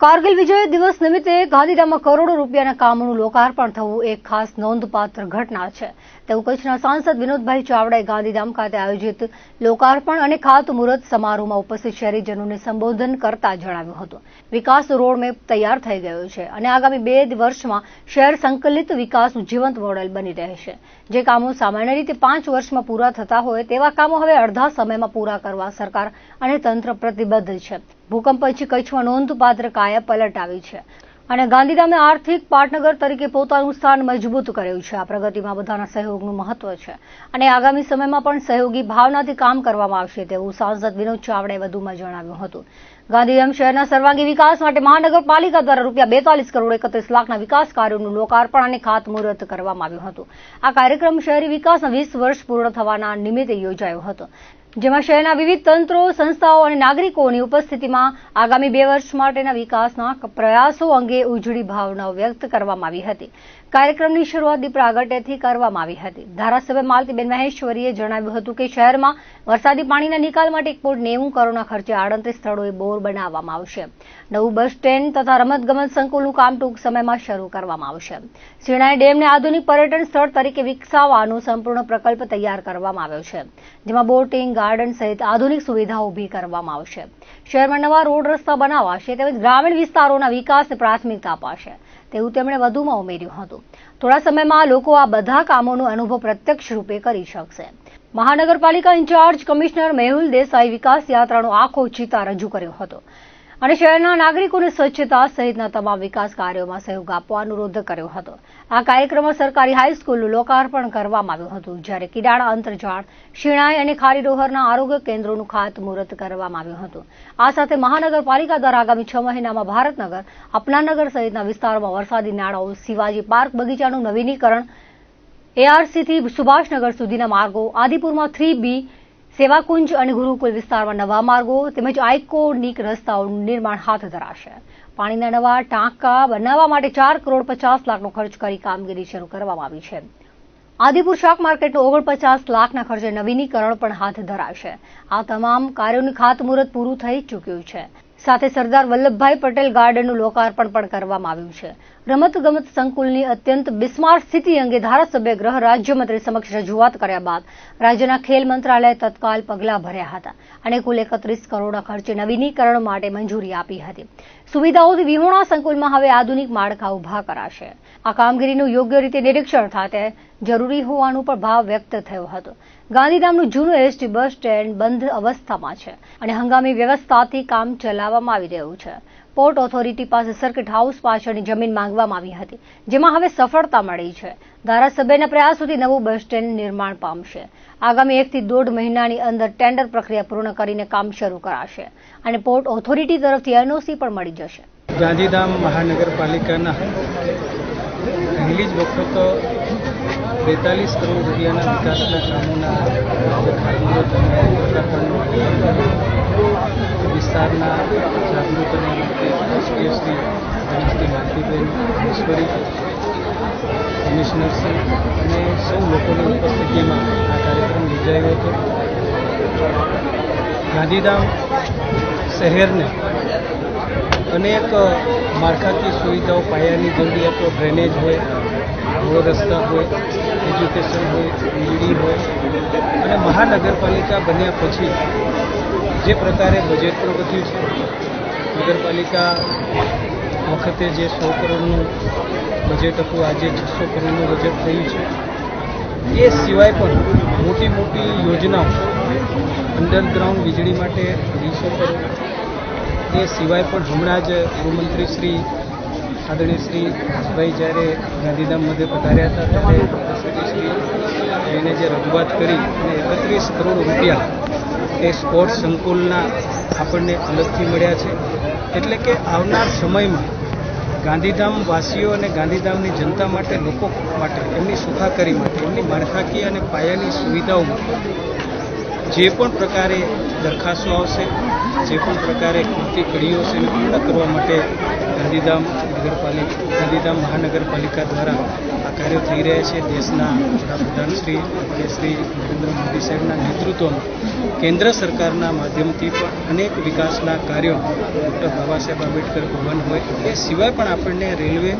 કારગિલ વિજય દિવસ નિમિત્તે ગાંધીધામમાં કરોડો રૂપિયાના કામોનું લોકાર્પણ થવું એક ખાસ નોંધપાત્ર ઘટના છે. તેવું કચ્છના સાંસદ વિનોદભાઈ ચાવડાએ ગાંધીધામ ખાતે આયોજિત લોકાર્પણ અને ખાતમુહૂર્ત સમારોહમાં ઉપસ્થિત શહેરીજનોને સંબોધન કરતા જણાવ્યું હતું. વિકાસ રોડમેપ તૈયાર થઈ ગયો છે અને આગામી બે વર્ષમાં શહેર સંકલિત વિકાસનું જીવંત મોડેલ બની રહેશે. જે કામો સામાન્ય રીતે પાંચ વર્ષમાં પૂરા થતા હોય તેવા કામો હવે અડધા સમયમાં પૂરા કરવા સરકાર અને તંત્ર પ્રતિબદ્ધ છે. ભૂકંપ પછી કચ્છમાં નોંધપાત્ર કાયા પલટ આવી છે. અને ગાંધીધામે આર્થિક પાટનગર તરીકે પોતાનું સ્થાન મજબૂત કર્યું છે. આ પ્રગતિમાં બધાના સહયોગનું મહત્વ છે. અને આગામી સમયમાં પણ સહયોગી ભાવનાથી કામ કરવામાં આવશે તેવું સાંસદ વિનોદ ચાવડાએ વધુમાં જણાવ્યું હતું. ગાંધીધામ શહેરના સર્વાંગી વિકાસ માટે મહાનગરપાલિકા દ્વારા રૂપિયા બેતાલીસ કરોડ એકત્રીસ લાખના વિકાસ કાર્યોનું લોકાર્પણ અને ખાતમુહૂર્ત કરવામાં આવ્યું હતું. આ કાર્યક્રમ શહેરી વિકાસના વીસ વર્ષ પૂર્ણ થવાના નિમિત્તે યોજાયો હતો. જેમાં શહેરના વિવિધ તંત્રો, સંસ્થાઓ અને નાગરિકોની ઉપસ્થિતિમાં આગામી બે વર્ષ માટેના વિકાસના પ્રયાસો અંગે ઉજળી ભાવનાઓ વ્યક્ત કરવામાં આવી હતી. કાર્યક્રમની શરૂઆત દીપ પ્રાગટ્યથી કરવામાં આવી હતી. ધારાસભ્ય માલતીબેન મહેશ્વરીએ જણાવ્યું હતું કે શહેરમાં વરસાદી પાણીના નિકાલ માટે એક પોઈન્ટ નેવું કરોડના ખર્ચે આડત્રીસ સ્થળોએ બોર બનાવવામાં આવશે. નવું બસ સ્ટેન્ડ તથા રમતગમત સંકુલનું કામ ટૂંક સમયમાં શરૂ કરવામાં આવશે. શિણાઈ ડેમને આધુનિક પર્યટન સ્થળ તરીકે વિકસાવવાનો સંપૂર્ણ પ્રકલ્પ તૈયાર કરવામાં આવ્યો છે, જેમાં બોટિંગ, ગાર્ડન સહિત આધુનિક સુવિધાઓ ઊભી કરવામાં આવશે. શહેરમાં નવા રોડ રસ્તા બનાવાશે તેમજ ગ્રામીણ વિસ્તારોના વિકાસને પ્રાથમિકતા અપાશે. તેવું તેમણે વધુમાં ઉમેર્યું હતું. થોડા સમયમાં લોકો આ બધા કામોનો અનુભવ પ્રત્યક્ષ રૂપે કરી શકશે. મહાનગરપાલિકા ઇન્ચાર્જ કમિશનર મેહુલ દેસાઈ વિકાસ યાત્રાનો આખો ચિતા રજૂ કર્યો હતો. અને શહેરના નાગરિકોને સ્વચ્છતા સહિતના તમામ વિકાસ કાર્યોમાં સહયોગ આપવા અનુરોધ કર્યો હતો. આ કાર્યક્રમમાં સરકારી હાઈસ્કૂલનું લોકાર્પણ કરવામાં આવ્યું હતું, જ્યારે કિડાળા અંતરજાળ શિણાઈ અને ખારીડોહરના આરોગ્ય કેન્દ્રોનું ખાતમુહૂર્ત કરવામાં આવ્યું હતું. આ સાથે મહાનગરપાલિકા દ્વારા આગામી છ મહિનામાં ભારતનગર, અપનાનગર સહિતના વિસ્તારોમાં વરસાદી નાળાઓ, શિવાજી પાર્ક બગીચાનું નવીનીકરણ, એઆરસીથી સુભાષનગર સુધીના માર્ગો, આદિપુરમાં થ્રી બી સેવાકુંજ અને ગુરુકુલ વિસ્તારમાં નવા માર્ગો તેમજ આઇકોનિક રસ્તાઓનું નિર્માણ હાથ ધરાશે. પાણીના નવા ટાંકા બનાવવા માટે ચાર કરોડ પચાસ લાખનો ખર્ચ કરી કામગીરી શરૂ કરવામાં આવી છે. આદિપુર શાક માર્કેટનું ઓગણપચાસ લાખના ખર્ચે નવીનીકરણ પણ હાથ ધરાશે. આ તમામ કાર્યોનું ખાતમુહૂર્ત પૂરું થઈ ચૂક્યું છે. સાથે સરદાર વલ્લભભાઈ પટેલ ગાર્ડનનું લોકાર્પણ પણ કરવામાં આવ્યું છે. રમતગમત સંકુલની અત્યંત બિસ્માર સ્થિતિ અંગે ધારાસભ્ય ગૃહ રાજ્યમંત્રી સમક્ષ રજૂઆત કર્યા બાદ રાજ્યના ખેલ મંત્રાલયે તત્કાલ પગલાં ભર્યા હતા. અને કુલ એકત્રીસ કરોડના ખર્ચે નવીનીકરણ માટે મંજૂરી આપી હતી. સુવિધાઓથી વિહોણા સંકુલમાં હવે આધુનિક માળખા ઊભા કરાશે. આ કામગીરીનું યોગ્ય રીતે નિરીક્ષણ થાય જરૂરી હોવાનું પણ ભાવ વ્યક્ત થયો હતો. ગાંધીધામનું જૂનું એસટી બસ સ્ટેન્ડ બંધ અવસ્થામાં છે અને હંગામી વ્યવસ્થાથી કામ ચલાવવામાં આવી રહ્યું છે. પોર્ટ ઓથોરિટી પાસે સર્કિટ હાઉસ પાછળની જમીન માંગવામાં આવી હતી, જેમાં હવે સફળતા મળી છે. ધારાસભ્યના પ્રયાસ સુધી નવું બસ સ્ટેન્ડ નિર્માણ પામશે. આગામી એકથી દોઢ મહિનાની અંદર ટેન્ડર પ્રક્રિયા પૂર્ણ કરીને કામ શરૂ કરાશે અને પોર્ટ ઓથોરિટી તરફથી એનઓસી પણ મળી જશે. ગાંધીધામ મહાનગરપાલિકાના પહેલી જ વખત બેતાલીસ કરોડ રૂપિયાના વિકાસના કામોના વિસ્તારના જાગૃત અને શ્રી શ્રી માલતીબેન મહેશ્વરી કમિશનરશ્રી અને સૌ લોકોની ઉપસ્થિતિમાં આ કાર્યક્રમ યોજાયો હતો. ગાંધીધામ શહેરને અનેક માળખાકીય સુવિધાઓ પાયાની જરૂરિયાતો, ડ્રેનેજ હોય, રોડ રસ્તા હોય, એજ્યુકેશન હોય વીજળી હોય અને મહાનગરપાલિકા બન્યા પછી જે પ્રકારે બજેટ વધ્યું છે, નગરપાલિકા વખતે જે સો કરોડનું બજેટ હતું, આજે છસો કરોડનું બજેટ થયું છે. એ સિવાય પણ મોટી મોટી યોજનાઓ અંડરગ્રાઉન્ડ વીજળી માટે વીસો કરોડ એ સિવાય પણ હમણાં જ ગૃહમંત્રી શ્રી આદરણીય શ્રી ભાઈ જ્યારે ગાંધીધામ મધ્ય પધાર્યા હતા, ત્યારે શ્રી એને જે રજૂઆત કરી અને એકત્રીસ કરોડ રૂપિયા એ સ્પોર્ટ્સ સંકુલના આપણને અલગથી મળ્યા છે. એટલે કે આવનાર સમયમાં ગાંધીધામ વાસીઓ અને ગાંધીધામની જનતા માટે, લોકો માટે, એમની સુખાકારી માટે, એમની માળખાકીય અને પાયાની સુવિધાઓ જે પણ પ્રકારે દરખાસ્તો આવશે, જે પણ પ્રકારે કૃતિ કડીઓ છે, એને પૂર્ણ કરવા માટે ગાંધીધામ નગરપાલિકા, ગાંધીધામ મહાનગરપાલિકા દ્વારા આ કાર્યો થઈ રહ્યા છે. દેશના વડાપ્રધાન શ્રી અને શ્રી નરેન્દ્ર મોદી સાહેબના નેતૃત્વમાં કેન્દ્ર સરકારના માધ્યમથી પણ અનેક વિકાસના કાર્યો ડૉક્ટર બાબા સાહેબ આંબેડકર ભવન હોય એ સિવાય પણ આપણને રેલવે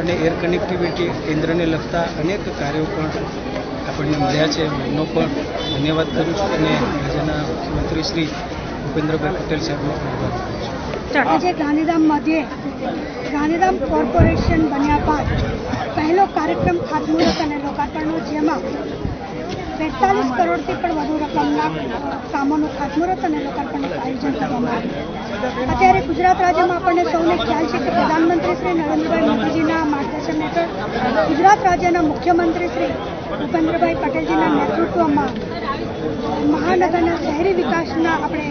અને એર કનેક્ટિવિટી કેન્દ્રને લગતા અનેક કાર્યો પણ આપણને મળ્યા છે. એમનો પણ ધન્યવાદ કરું છું અને રાજ્યના મુખ્યમંત્રી શ્રી ભૂપેન્દ્રભાઈ પટેલ સાહેબનો ધન્યવાદ કરું છું. આજે ગાંધીધામ મધ્યે ગાંધીધામ કોર્પોરેશન બન્યા બાદ પહેલો કાર્યક્રમ ખાતમુહૂર્ત અને લોકાર્પણનો, જેમાં બેતાલીસ કરોડથી પણ વધુ રકમના કામોનું ખાતમુહૂર્ત અને લોકાર્પણનું આયોજન કરવામાં આવ્યું. અત્યારે ગુજરાત રાજ્યમાં આપણને સૌને ખ્યાલ છે કે પ્રધાનમંત્રી શ્રી નરેન્દ્રભાઈ મોદીજીના માર્ગદર્શન હેઠળ ગુજરાત રાજ્યના મુખ્યમંત્રી શ્રી ભૂપેન્દ્રભાઈ પટેલજીના નેતૃત્વમાં મહાનગરના શહેરી વિકાસના આપણે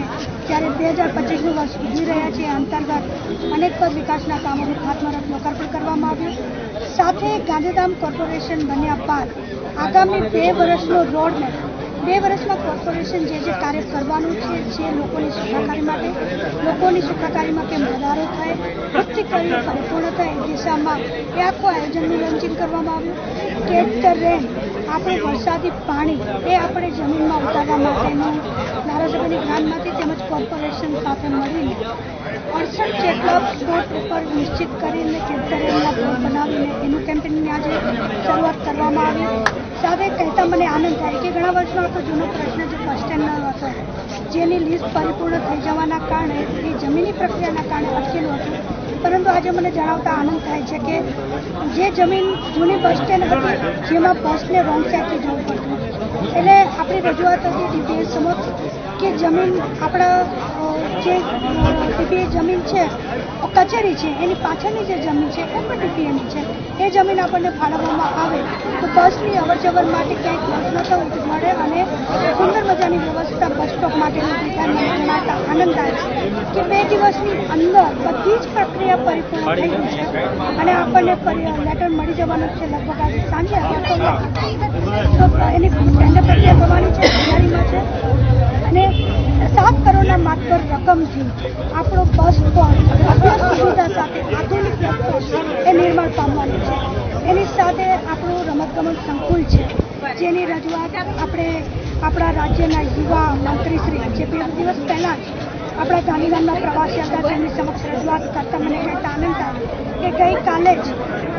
જ્યારે બે હજાર પચીસનું વર્ષ ઉજવી રહ્યા છીએ, અંતર્ગત અનેક પદ વિકાસના કામોનું ખાતમુહૂર્ત લોકાર્પણ કરવામાં આવ્યું. સાથે ગાંધીધામ કોર્પોરેશન બન્યા બાદ આગામી બે વર્ષનો રોડ મેપ બે વર્ષમાં કોર્પોરેશન જે જે કાર્ય કરવાનું છે, જે લોકોની સુખાકારી માટે, લોકોની સુખાકારીમાં કેમ વધારો થાય કરી પરિપૂર્ણ થાય એ દિશામાં એ આખું આયોજનનું લોન્ચિંગ કરવામાં આવ્યું. કેટ ધ રેન, આપણું વરસાદી પાણી એ આપણે જમીનમાં ઉતારવા માટેનું ધારાસભાની ગ્રાન્ટમાંથી તેમજ કોર્પોરેશન સાથે મળીને અડસઠ જેટલા સ્પોટ ઉપર નિશ્ચિત કરીને કેન્સરેના બોર્ડ બનાવીને એનું કેમ્પેનની આજે શરૂઆત કરવામાં આવી. સાથે કહેતા મને આનંદ થાય કે ઘણા વર્ષનો હતો જૂનો પ્રશ્ન જે બસ સ્ટેન્ડનો હતો, જેની લિસ્ટ પરિપૂર્ણ થઈ જવાના કારણે, એ જમીની પ્રક્રિયાના કારણે અટકેલું હતું. પરંતુ આજે મને જણાવતા આનંદ થાય છે કે જે જમીન જૂની બસ સ્ટેન્ડ હતી, જેમાં બસને રોંગ સાઈડથી જવું પડતું. એટલે આપણી રજૂઆત હતી ડીપીએસ સમક્ષ કે જમીન આપણા જે ડીપીએ જમીન છે કચેરી છે, એની પાછળની જે જમીન છે, એ પણ ડીપીએની છે. એ જમીન આપણને ફાળવવામાં આવે તો બસની અવર જવર માટે ક્યાંક ખર્ચ ન મળે અને સુંદર મજાની વ્યવસ્થા બસ સ્ટોપ માટેની વિધાન મને આનંદ થાય છે. કે બે દિવસની અંદર બધી જ પ્રક્રિયા પરિપૂર્ણ થઈ ગઈ છે અને આપણને લેટર મળી જવાનું છે લગભગ આજે સાંજે. તો એની પ્રક્રિયા થવાની છે, તૈયારીમાં છે. માત્ર રકમથી આપણો બસ પણ અભ્યાસ સુવિધા સાથે આધુનિક એ નિર્માણ પામવાનું છે. એની સાથે આપણું રમતગમત સંકુલ છે. જેની રજૂઆત આપણે આપણા રાજ્યના યુવા મંત્રીશ્રી જે બે દિવસ પહેલાં જ આપણા ગાંધીધામના પ્રવાસી હતા તેમની સમક્ષ રજૂઆત કરતા મને કહેતા આનંદ આવ્યો કે ગઈકાલે જ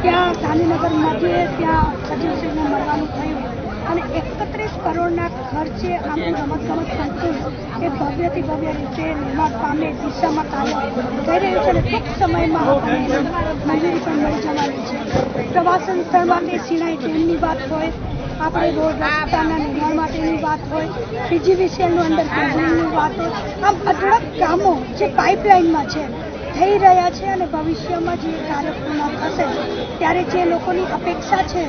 ત્યાં ગાંધીનગર મધ્યે ત્યાં સચિવશ્રીને મળવાનું થયું. અને એકત્રીસ કરોડના ખર્ચે આપણું રમતગમત સંકુલ એ ભવ્યથી ભવ્ય રીતે નિર્માણ પામે દિશામાં કાર્ય થઈ રહ્યું છે અને ટૂંક સમયમાં આપણને મંજૂરી પણ મળી જવાની છે. પ્રવાસન સ્થળ માટે સિણાઈ ડેમની વાત હોય, આપણે રોડ રસ્તાના નિર્માણ માટેની વાત હોય પીજીવીસીએલનું અંડર કેબિનની વાત હોય, આમ અઢળક કામો જે પાઇપલાઇનમાં છે, થઈ રહ્યા છે અને ભવિષ્યમાં જે કાર્ય પૂર્ણ થશે, ત્યારે જે લોકોની અપેક્ષા છે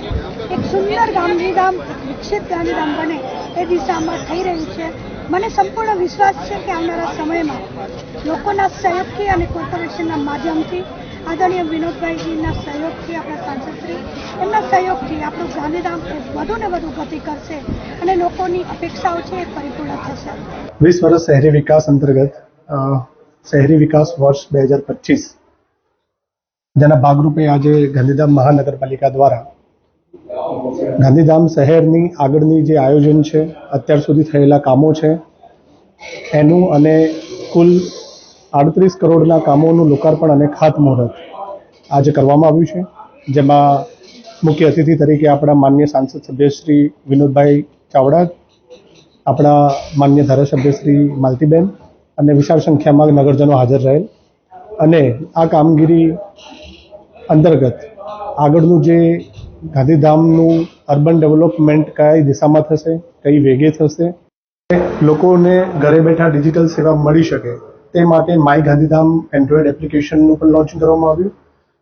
એક સુંદર ગાંધીધામ, વિકસિત ગાંધીધામ બને એ દિશામાં થઈ રહ્યું છે. મને સંપૂર્ણ વિશ્વાસ છે કે આવનારા સમયમાં લોકોના સહયોગથી અને કોર્પોરેશનના માધ્યમથી આદરણીય વિનોદભાઈજીના સહયોગથી આપણા સાંસદશ્રી, એમના સહયોગથી આપણું ગાંધીધામ વધુ ને વધુ ગતિ કરશે અને લોકોની અપેક્ષાઓ છે એ પરિપૂર્ણ થશે. વીસ વર્ષ શહેરી વિકાસ અંતર્ગત શહેરી વિકાસ વર્ષ બે હજાર પચીસ, જેના ભાગરૂપે આજે ગાંધીધામ મહાનગરપાલિકા દ્વારા ગાંધીધામ શહેરની આગળની જે આયોજન છે, અત્યાર સુધી થયેલા કામો છે, એનું અને કુલ આડત્રીસ કરોડના કામોનું લોકાર્પણ અને ખાતમુહૂર્ત આજે કરવામાં આવ્યું છે. જેમાં મુખ્ય અતિથિ તરીકે આપણા માન્ય સાંસદ સભ્ય શ્રી વિનોદભાઈ ચાવડા, આપણા માન્ય ધારાસભ્ય શ્રી માલતીબેન અને વિશાળ સંખ્યામાં નગરજનો હાજર રહેલ. અને આ કામગીરી અંતર્ગત આગળનું જે ગાંધીધામનું અર્બન ડેવલપમેન્ટ કઈ દિશામાં થશે, કઈ વેગે થશે? લોકોને ઘરે બેઠા ડિજિટલ સેવા મળી શકે તે માટે માય ગાંધીધામ એન્ડ્રોઈડ એપ્લિકેશનનું પણ લોન્ચિંગ કરવામાં આવ્યું.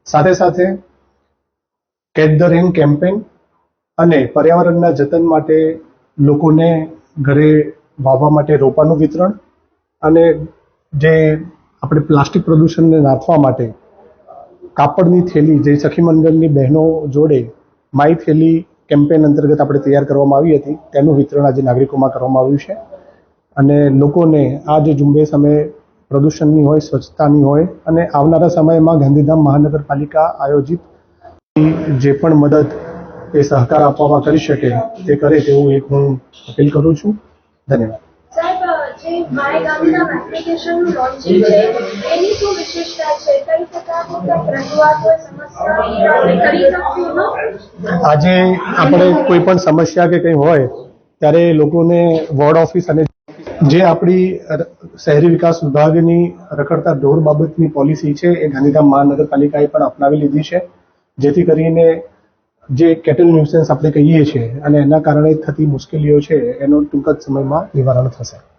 સાથે સાથે કેટ ધ રેન કેમ્પેન અને પર્યાવરણના જતન માટે લોકોને ઘરે વાવવા માટે રોપાનું વિતરણ અને જે આપણે પ્લાસ્ટિક પ્રદૂષણને નાથવા માટે કાપડની થેલી જે સખી મંડળની બહેનો જોડે માય થેલી કેમ્પેન અંતર્ગત આપણે તૈયાર કરવામાં આવી હતી. તેનું વિતરણ આજે નાગરિકોમાં કરવામાં આવ્યું છે. અને લોકોને આ જે ઝુંબેશ અમે પ્રદૂષણની હોય, સ્વચ્છતાની હોય અને આવનારા સમયમાં ગાંધીધામ મહાનગરપાલિકા આયોજિત જે પણ મદદ એ સહકાર આપવામાં કરી શકે તે કરે તેવું એક હું અપીલ કરું છું. ધન્યવાદ. જે માય એપ્લિકેશનનું લોન્ચિંગ છે. એની શું વિશેષતા છે? કઈ પ્રકારની રજૂઆત હોય આજે આપણે કોઈ પણ સમસ્યા કે કંઈ હોય, ત્યારે લોકોને વોર્ડ ઓફિસ અને જે આપણી શહેરી વિકાસ વિભાગની રખડતા ઢોર બાબતની પોલિસી છે, એ ગાંધીધામ મહાનગરપાલિકાએ પણ અપનાવી લીધી છે. જેથી કરીને જે કેટલ ન્યુસન્સ આપણે કહીએ છીએ, અને એના કારણે થતી મુશ્કેલીઓ છે, એનું ટૂંક જ સમયમાં નિવારણ થશે.